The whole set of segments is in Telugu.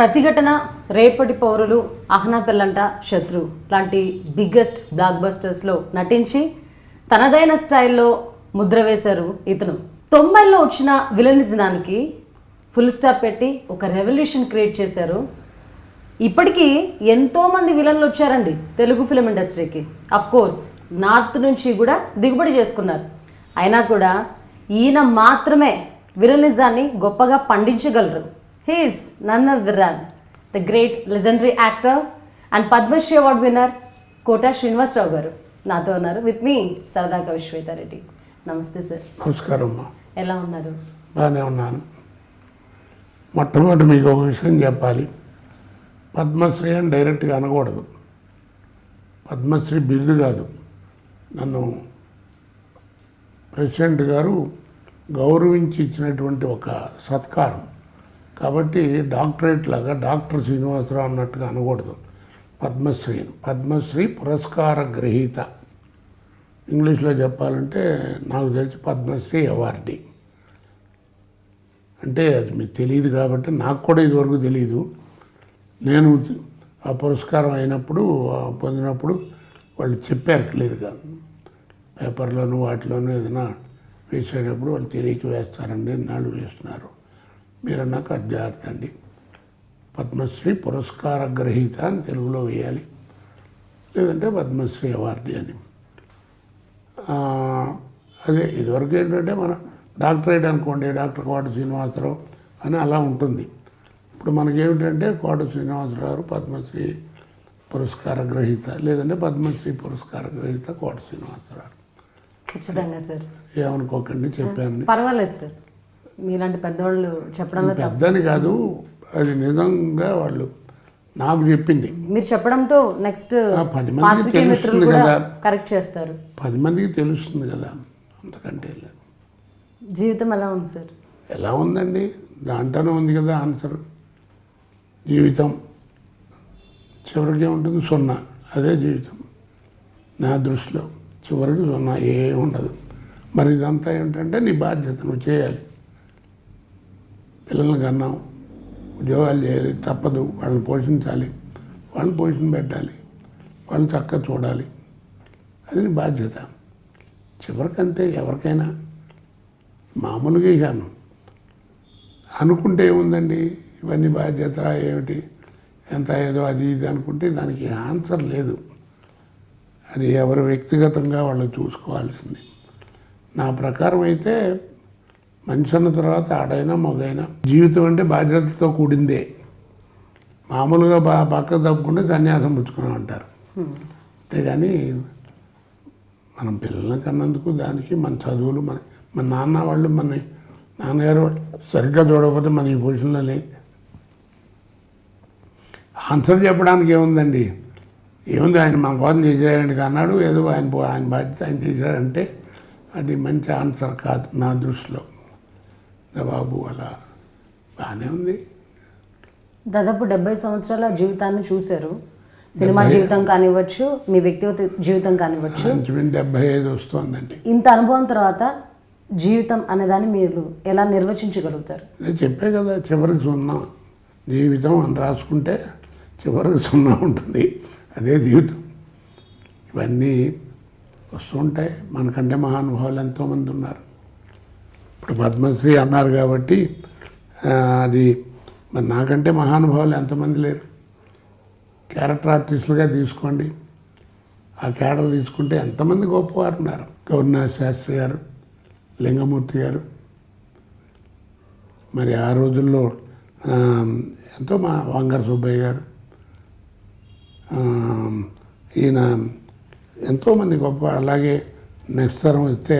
ప్రతిఘటన రేపటి పౌరులు అహనా పెల్లంట శత్రు. లాంటి బిగ్గెస్ట్ బ్లాక్ బస్టర్స్లో నటించి తనదైన స్టైల్లో ముద్ర వేశారు ఇతను. తొంభైలో వచ్చిన విలనిజనానికి ఫుల్ స్టాప్ పెట్టి ఒక రెవల్యూషన్ క్రియేట్ చేశారు. ఇప్పటికీ ఎంతోమంది విలన్లు వచ్చారండి తెలుగు ఫిలిం ఇండస్ట్రీకి కోర్స్ నార్త్ నుంచి కూడా దిగుబడి చేసుకున్నారు. అయినా కూడా ఈయన మాత్రమే విలనిజాన్ని గొప్పగా పండించగలరు. He is none other than the great legendary actor and Padmashri award winner Kota Srinivasa Rao గారు నాతో ఉన్నారు. విత్ మీ సరదాగా విశ్వేతారెడ్డి నమస్తే సార్ నమస్కారం ఎలా ఉన్నారు? బాగానే ఉన్నాను. మొట్టమొదటి మీకు ఒక విషయం చెప్పాలి. పద్మశ్రీ అని డైరెక్ట్గా అనకూడదు. పద్మశ్రీ బిరుదు కాదు. నన్ను ప్రెసిడెంట్ గారు గౌరవించి ఇచ్చినటువంటి ఒక సత్కారం. కాబట్టి డాక్టరేట్ లాగా డాక్టర్ శ్రీనివాసరావు అన్నట్టుగా అనకూడదు. పద్మశ్రీ పద్మశ్రీ పురస్కార గ్రహీత. ఇంగ్లీష్లో చెప్పాలంటే నాకు తెలిసి పద్మశ్రీ అవార్డీ. అంటే అది మీకు తెలియదు కాబట్టి నాకు కూడా ఇదివరకు తెలియదు నేను ఆ పురస్కారం అయినప్పుడు పొందినప్పుడు వాళ్ళు చెప్పారు క్లియర్గా. పేపర్లోను వాటిలోనూ ఏదైనా వేసేటప్పుడు వాళ్ళు తెలియక వేస్తారండి నాళ్ళు వేస్తున్నారు. మీరు నాకు అది జాగ్రత్త అండి. పద్మశ్రీ పురస్కార గ్రహీత అని తెలుగులో వేయాలి. లేదంటే పద్మశ్రీ అవార్డు అని. అదే ఇదివరకు ఏంటంటే మన డాక్టరేట్ అనుకోండి డాక్టర్ కోట శ్రీనివాసరావు అని అలా ఉంటుంది. ఇప్పుడు మనకేమిటంటే కోట శ్రీనివాసరావు గారు పద్మశ్రీ పురస్కార గ్రహీత లేదంటే పద్మశ్రీ పురస్కార గ్రహీత కోట శ్రీనివాసరావు. ఖచ్చితంగా సార్. ఏమనుకోకండి చెప్పాను. పర్వాలేదు సార్. మీలాంటి పెద్దవాళ్ళు చెప్పడంలో పెద్దని కాదు అది నిజంగా వాళ్ళు నాకు చెప్పింది. మీరు చెప్పడంతో నెక్స్ట్ పది మందికి తెలుస్తుంది కదా. కరెక్ట్ చేస్తారు. పది మందికి తెలుస్తుంది కదా అంతకంటే జీవితం ఎలా ఉంది సార్? ఎలా ఉందండి? దాంట్లోనే ఉంది కదా ఆన్సర్. జీవితం. చివరికి ఏముంటుంది? సున్నా. అదే జీవితం. నా దృష్టిలో చివరికి సున్నా ఏ ఉండదు. మరి ఇదంతా ఏంటంటే నీ బాధ్యత నువ్వు చేయాలి. పిల్లల్ని కన్నాం. ఉద్యోగాలు చేయాలి తప్పదు. వాళ్ళని పోషించాలి. వాళ్ళని పోషణ పెట్టాలి. వాళ్ళని చక్కగా చూడాలి. అది బాధ్యత. చివరికంతే ఎవరికైనా మామూలుగా ఇక అనుకుంటే ఏముందండి? ఇవన్నీ బాధ్యత ఏమిటి? ఎంత ఏదో అది ఇది అనుకుంటే దానికి ఆన్సర్ లేదు. అది ఎవరు వ్యక్తిగతంగా వాళ్ళు చూసుకోవాల్సింది. నా ప్రకారం అయితే మనిషి అన్న తర్వాత ఆడైనా మగైనా జీవితం అంటే బాధ్యతతో కూడిందే. మామూలుగా బా పక్క తప్పుకుంటే సన్యాసం పుచ్చుకున్నాం అంటారు. అంతేగాని మనం పిల్లలకి కన్నందుకు దానికి మన చదువులు మన మన నాన్న వాళ్ళు మన నాన్నగారు సరిగ్గా చూడకపోతే మన ఈ పొజిషన్లో లే ఆన్సర్ చెప్పడానికి ఏముందండి? ఏముంది? ఆయన మన కోసం చేసేయడానికి అన్నాడు. ఏదో ఆయన ఆయన బాధ్యత ఆయన చేశాడంటే అది మంచి ఆన్సర్ కాదు నా దృష్టిలో. నా బాబు అలా బాగానే ఉంది. దాదాపు డెబ్బై సంవత్సరాల జీవితాన్ని చూశారు. సినిమా జీవితం కానివ్వచ్చు మీ వ్యక్తిగత జీవితం కానివ్వచ్చు. డెబ్బై ఐదు వస్తుందండి. ఇంత అనుభవం తర్వాత జీవితం అనేదాన్ని మీరు ఎలా నిర్వచించగలుగుతారు? నేను చెప్పే కదా చివరికి సున్నా. జీవితం అని రాసుకుంటే చివరికి సున్నా ఉంటుంది. అదే జీవితం. ఇవన్నీ వస్తుంటాయి మనకంటే మహానుభావులు ఎంతోమంది ఉన్నారు. ఇప్పుడు పద్మశ్రీ అన్నారు కాబట్టి అది మరి నాకంటే మహానుభావులు ఎంతమంది లేరు. క్యారెక్టర్ ఆర్టిస్టులుగా తీసుకోండి. ఆ క్యాడర్ తీసుకుంటే ఎంతమంది గొప్పవారు ఉన్నారు. గౌరీనాథ్ శాస్త్రి గారు లింగమూర్తి గారు. మరి ఆ రోజుల్లో ఎంతో మా వంగర సుబ్బయ్య గారు ఈయన ఎంతోమంది గొప్ప అలాగే నెక్స్ట్ తరం వస్తే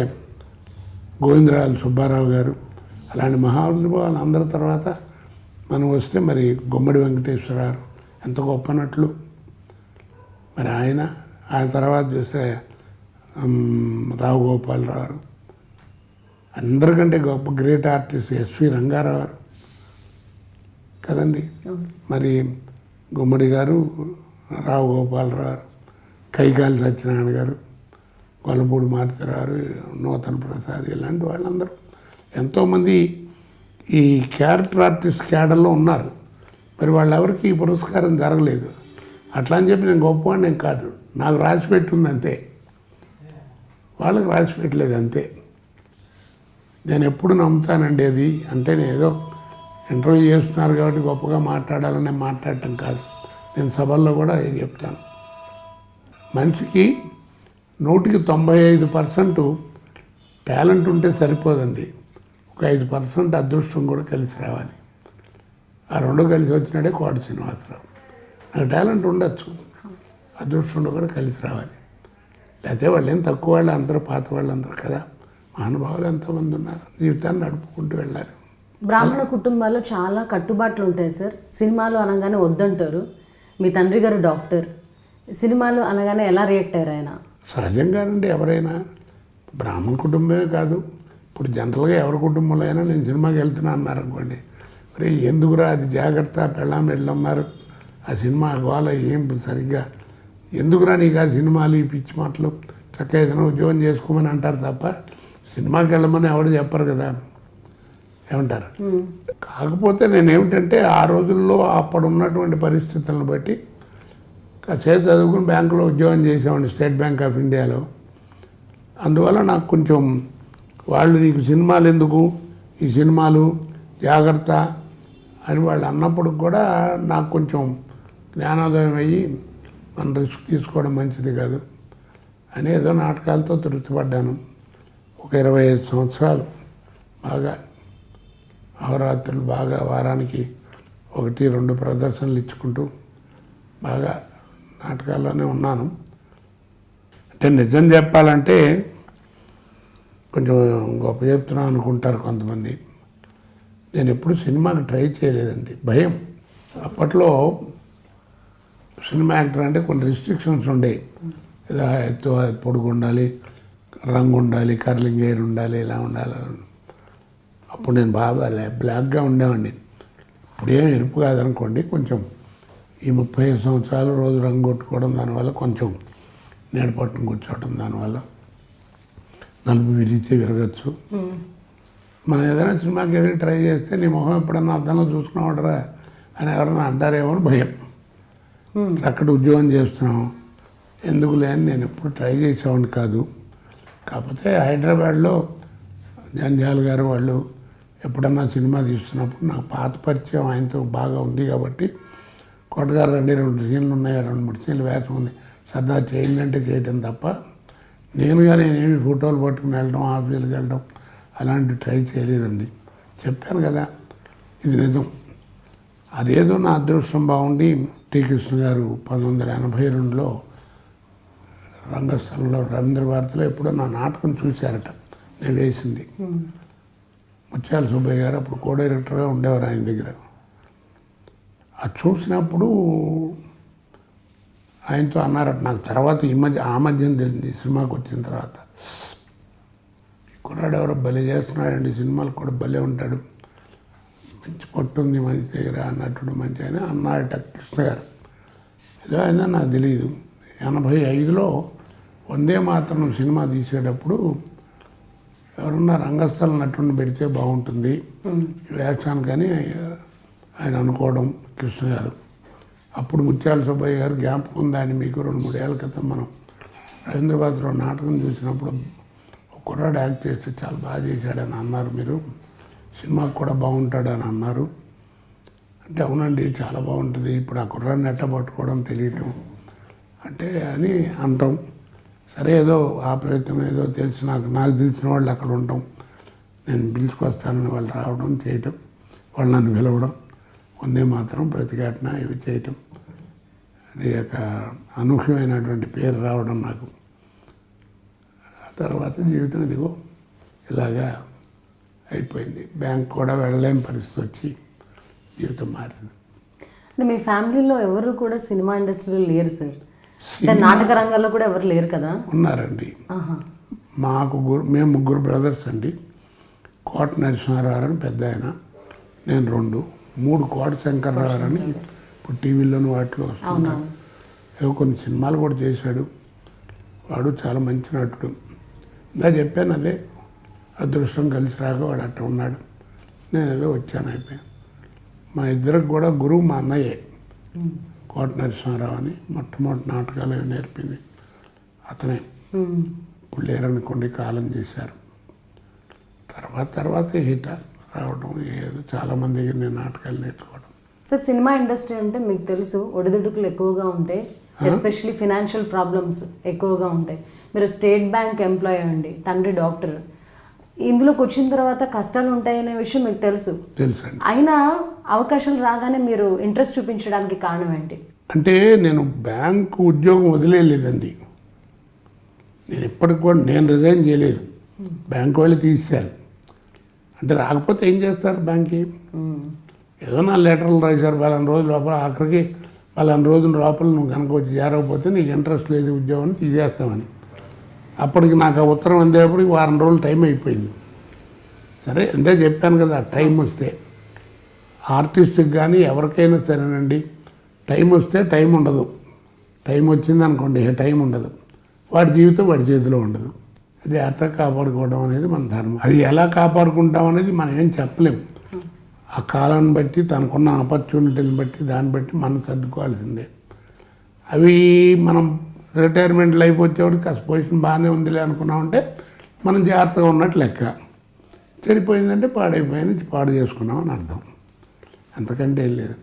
గోవిందరాజు సుబ్బారావు గారు అలాంటి మహానుభావులు అందరి తర్వాత మనం వస్తే మరి గుమ్మడి వెంకటేశ్వరరావు ఎంత గొప్పనట్లు. మరి ఆయన ఆయన తర్వాత చూస్తే ఉమ్, రావు గోపాలరావు గారు. అందరికంటే గొప్ప గ్రేట్ ఆర్టిస్ట్ ఎస్వి రంగారావు గారు. కదండి? మరి గుమ్మడి గారు రావు గోపాలరావు గారు కైకాలి సత్యనారాయణ గారు. గొల్లపూడి మారుతిరావు గారు నూతన ప్రసాద్ ఇలాంటి వాళ్ళందరూ. ఎంతోమంది ఈ క్యారెక్టర్ ఆర్టిస్ట్ క్యాడర్లో ఉన్నారు. మరి వాళ్ళెవరికి ఈ పురస్కారం జరగలేదు. అట్లా అని చెప్పి నేను గొప్పవాడిని ఏం కాదు. నాకు రాసి పెట్టుంది అంతే వాళ్ళకి రాసి పెట్టలేదు అంతే. నేను ఎప్పుడు నమ్ముతానండి అది? అంటే నేను ఏదో ఇంటర్వ్యూ చేస్తున్నారు కాబట్టి గొప్పగా మాట్లాడాలని మాట్లాడటం కాదు. నేను సభల్లో కూడా చెప్తాను. మనిషికి నూటికి తొంభై ఐదు పర్సెంట్ టాలెంట్ ఉంటే సరిపోదండి. ఒక ఐదు పర్సెంట్ అదృష్టం కూడా కలిసి రావాలి. ఆ రెండు కలిసి వచ్చినాడే కోట శ్రీనివాసరావు. నాకు టాలెంట్ ఉండొచ్చు. అదృష్టం కూడా కలిసి రావాలి. లేకపోతే వాళ్ళు ఏం తక్కువ వాళ్ళు అందరూ పాత వాళ్ళు అందరూ కదా. మహానుభావులు ఎంతోమంది ఉన్నారు. జీవితాన్ని నడుపుకుంటూ వెళ్ళారు. బ్రాహ్మణ కుటుంబాల్లో చాలా కట్టుబాట్లు ఉంటాయి సార్. సినిమాలు అనగానే వద్దంటారు. మీ తండ్రి గారు డాక్టర్. సినిమాలు అనగానే ఎలా రియాక్ట్ అయ్యారు ఆయన? సహజంగానండి ఎవరైనా. బ్రాహ్మణ కుటుంబమే కాదు. ఇప్పుడు జనరల్గా ఎవరి కుటుంబంలో అయినా నేను సినిమాకి వెళ్తున్నా అన్నారు అనుకోండి మరి ఎందుకురా అది జాగ్రత్త పెళ్ళాం వెళ్ళన్నారు ఆ సినిమా గోల ఏం సరిగ్గా. ఎందుకురా నీకు ఆ సినిమాలు ఈ పిచ్చి మాటలు? చక్కగా ఏదైనా ఉద్యోగం చేసుకోమని అంటారు తప్ప సినిమాకి వెళ్ళమని ఎవరు చెప్పరు కదా. ఏమంటారు? కాకపోతే నేను ఏమిటంటే ఆ రోజుల్లో అప్పుడు ఉన్నటువంటి పరిస్థితులను బట్టి చేతి చదువుకుని బ్యాంకులో ఉద్యోగం చేసేవాడిని స్టేట్ బ్యాంక్ ఆఫ్ ఇండియాలో. అందువల్ల నాకు కొంచెం వాళ్ళు నీకు సినిమాలు ఎందుకు? ఈ సినిమాలు జాగ్రత్త అని వాళ్ళు అన్నప్పుడు కూడా నాకు కొంచెం జ్ఞానోదయం అయ్యి మన రిస్క్ తీసుకోవడం మంచిది కాదు అనేదో నాటకాలతో తృప్తిపడ్డాను. ఒక ఇరవై ఐదు సంవత్సరాలు బాగా అహోరాత్రులు బాగా వారానికి ఒకటి రెండు ప్రదర్శనలు ఇచ్చుకుంటూ బాగా నాటకాల్లోనే ఉన్నాను. అంటే నిజం చెప్పాలంటే కొంచెం గొప్ప చెప్తున్నాను అనుకుంటారు కొంతమంది. నేను ఎప్పుడు సినిమాకి ట్రై చేయలేదండి. భయం. అప్పట్లో సినిమా యాక్టర్ అంటే కొన్ని రిస్ట్రిక్షన్స్ ఉండేవి ఏదో ఎత్తు పొడుగు ఉండాలి రంగు ఉండాలి కర్లింగ్ హెయిర్ ఉండాలి ఇలా ఉండాలి. అప్పుడు నేను బాగా బ్లాక్గా ఉండేవాడిని. ఇప్పుడేం ఏం ఎరుపు కాదనుకోండి కొంచెం ఈ ముప్పై ఐదు సంవత్సరాలు రోజు రంగు కొట్టుకోవడం దానివల్ల కొంచెం నీడ పట్టును కూర్చోవడం దానివల్ల నలుపు విరిగితే విరగచ్చు. మనం ఏదైనా సినిమాకి వెళ్ళి ట్రై చేస్తే నీ మొహం ఎప్పుడన్నా అద్దంలో చూసుకున్నావుడరా అని ఎవరన్నా అంటారేమో అని భయం. చక్కటి ఉద్యోగం చేస్తున్నాం. ఎందుకులే అని నేను ఎప్పుడు ట్రై చేసేవాడిని కాదు. కాకపోతే హైదరాబాద్లో జంధ్యాల గారు వాళ్ళు ఎప్పుడన్నా సినిమా తీస్తున్నప్పుడు నాకు పాత పరిచయం ఆయనతో బాగా ఉంది కాబట్టి కోటగారు రండి రెండు సీన్లు ఉన్నాయి రెండు మూడు సీన్లు వేసం ఉంది. సరదా చేయండి అంటే చేయటం తప్ప నేనుగా నేనేమి ఫోటోలు పట్టుకుని వెళ్ళడం ఆఫీసులకు వెళ్ళడం అలాంటి ట్రై చేయలేదండి. చెప్పాను కదా ఇది నిజం. అదేదో నా అదృష్టం బాగుండి టీ. కృష్ణ గారు పంతొమ్మిది వందల ఎనభై రెండులో రంగస్థలంలో రవీంద్ర భారతిలో ఎప్పుడో నా నాటకం చూశారట నేను వేసింది. ముత్యాల సుబ్బయ్య గారు అప్పుడు కో డైరెక్టర్గా ఉండేవారు ఆయన దగ్గర. అది చూసినప్పుడు ఆయనతో అన్నారట నాకు తర్వాత ఈ మధ్య ఆ మధ్యన తెలిసింది ఈ సినిమాకి వచ్చిన తర్వాత. కుర్రాడు ఎవరో భలే చేస్తున్నాడండి సినిమాలు కూడా భలే ఉంటాడు. మంచి పట్టుంది మంచి దగ్గర అన్నట్టు మంచి అని అన్నాడట కృష్ణ గారు. ఏదో అయినా నాకు తెలియదు ఎనభై ఐదులో వందే మాత్రం సినిమా తీసేటప్పుడు ఎవరన్నా రంగస్థల నటుడిని పెడితే బాగుంటుంది. ఈ వేషానికని ఆయన అనుకోవడం కృష్ణ గారు అప్పుడు ముత్యాల సుబ్బయ్య గారు జ్ఞాపకం ఉందని మీకు? రెండు మూడేళ్ళ క్రితం మనం రవీంద్రబాద్లో నాటకం చూసినప్పుడు ఒక కుర్రాడు యాక్ట్ చేస్తే చాలా బాగా చేశాడని అన్నారు మీరు. సినిమాకి కూడా బాగుంటాడని అన్నారు. అంటే అవునండి చాలా బాగుంటుంది. ఇప్పుడు ఆ కుర్రాన్ని ఎట్ట పట్టుకోవడం తెలియటం అంటే అని అంటాం. సరే ఏదో ఆ ప్రయత్నం ఏదో తెలిసి నాకు నాకు తెలిసిన వాళ్ళు అక్కడ ఉండటం నేను పిలుచుకొస్తానని వాళ్ళు రావడం చేయటం వాళ్ళు నన్ను పిలవడం. వందే మాత్రం ప్రతిఘటన ఇవి చేయటం. అది ఒక అనూహ్యమైనటువంటి పేరు రావడం నాకు. ఆ తర్వాత జీవితం ఇదిగో ఇలాగా అయిపోయింది. బ్యాంక్ కూడా వెళ్ళలేని పరిస్థితి వచ్చి జీవితం మారింది. అంటే మీ ఫ్యామిలీలో ఎవరు కూడా సినిమా ఇండస్ట్రీలో లేరు సార్? అంటే నాటక రంగంలో కూడా ఎవరు లేరు కదా? ఉన్నారండి. మాకు మేము ముగ్గురు బ్రదర్స్ అండి. కోట నరసింహారావు అని పెద్ద ఆయన నేను రెండు. మూడు కోట శంకర్రావు అని ఇప్పుడు టీవీలోని వాటిలో అవునవును. ఏవో కొన్ని సినిమాలు కూడా చేశాడు. వాడు చాలా మంచి నటుడు. ఇందా చెప్పాను అదే అదృష్టం కలిసి రాక వాడు అట్ట ఉన్నాడు. నేను ఏదో వచ్చాను అయిపోయాను. మా ఇద్దరికి కూడా గురువు మా అన్నయ్యే. కోట నరసింహారావు అని మొట్టమొదటి నాటకాలు నేర్పింది. అతనే. మ్మ్. పుల్లేరని కొన్ని కాలం చేశారు. తర్వాత తర్వాత హిట. రావడం ఏదో చాలామంది నేను నాటకాలు నేర్చుకోవడం. సార్ సినిమా ఇండస్ట్రీ అంటే మీకు తెలుసు ఒడిదుడుకులు ఎక్కువగా ఉంటాయి ఎస్పెషలీ ఫినాన్షియల్ ప్రాబ్లమ్స్ ఎక్కువగా ఉంటాయి. మీరు స్టేట్ బ్యాంక్ ఎంప్లాయ్ అండి తండ్రి డాక్టర్. ఇందులోకి వచ్చిన తర్వాత కష్టాలు ఉంటాయనే విషయం మీకు తెలుసు. తెలుసండి అయినా అవకాశాలు రాగానే మీరు ఇంట్రెస్ట్ చూపించడానికి కారణం ఏంటి? అంటే నేను బ్యాంకు ఉద్యోగం వదిలేయలేదండి. నేను ఇప్పటికి కూడా నేను రిజైన్ చేయలేదు. బ్యాంకు వాళ్ళు తీసేశారు. అంటే రాకపోతే ఏం చేస్తారు బ్యాంక్కి? ఏదో నా లెటర్లు రాశారు పలానా రోజులు లోపల ఆఖరికి పలానా రోజుల లోపల నువ్వు కనుక వచ్చి చేరకపోతే నీకు ఇంట్రెస్ట్ లేదు ఉద్యోగం తీసేస్తామని. అప్పటికి నాకు ఆ ఉత్తరం అందేపటికి వారం రోజులు టైం అయిపోయింది. సరే అంతే చెప్పాను కదా టైం వస్తే. ఆర్టిస్ట్కి కానీ ఎవరికైనా సరేనండి టైం వస్తే టైం ఉండదు. టైం వచ్చింది అనుకోండి టైం ఉండదు. వాడి జీవితం వాడి చేతిలో ఉండదు. అది అర్థ కాపాడుకోవడం అనేది మన ధర్మం. అది ఎలా కాపాడుకుంటాం అనేది మనం ఏం చెప్పలేం. ఆ కాలాన్ని బట్టి తనకున్న ఆపర్చునిటీని బట్టి దాన్ని బట్టి మనం సర్దుకోవాల్సిందే. అవి మనం రిటైర్మెంట్ లైఫ్ వచ్చేవాడికి ఆ పొజిషన్ బాగానే ఉందిలే అనుకున్నామంటే మనం జాగ్రత్తగా ఉన్నట్టు లెక్క. చెడిపోయిందంటే పాడైపోయింది పాడు చేసుకున్నాం అని అర్థం. అంతకంటే ఏం లేదు.